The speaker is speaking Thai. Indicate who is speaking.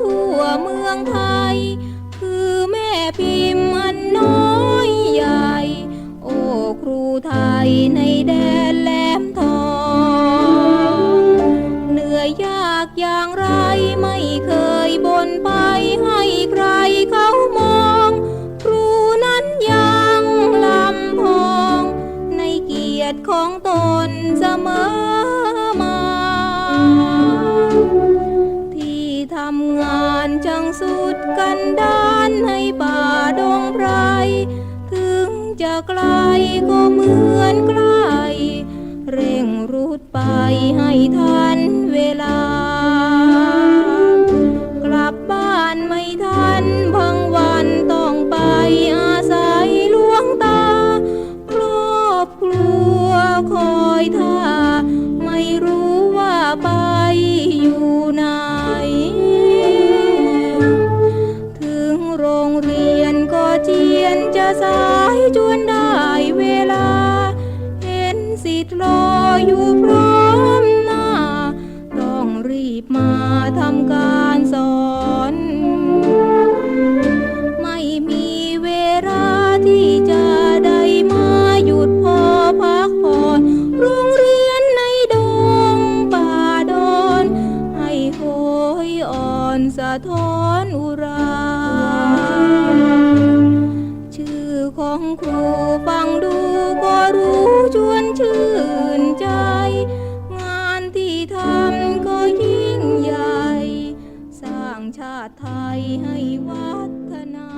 Speaker 1: ทั่วเมืองไทย คือแม่พิมพ์อันน้อยใหญ่ โอ้ครูไทยในแดนแหลมทอง เหนื่อยยากอย่างไรไม่เคยบ่นไปให้ใครเขามอง ครูนั้นยังลำพอง ในเกียรติของตนเสมอ งสุดกันดานให้ป่าดงไพรถึงจะไกลก็เหมือนใกล้เร่งรุดไปให้ทันเวลา กลับบ้านไม่ทัน สายจวนได้เวลา เห็นสิทธิ์รออยู่พร้อมหน้า ต้องรีบมาทำการสอน ไม่มีเวลาที่จะได้มาหยุดพอพักผ่อนโรงเรียนในดงป่าดอนให้โหยอ่อนสะท้อนอุราางชาติไทยให้วัฒนา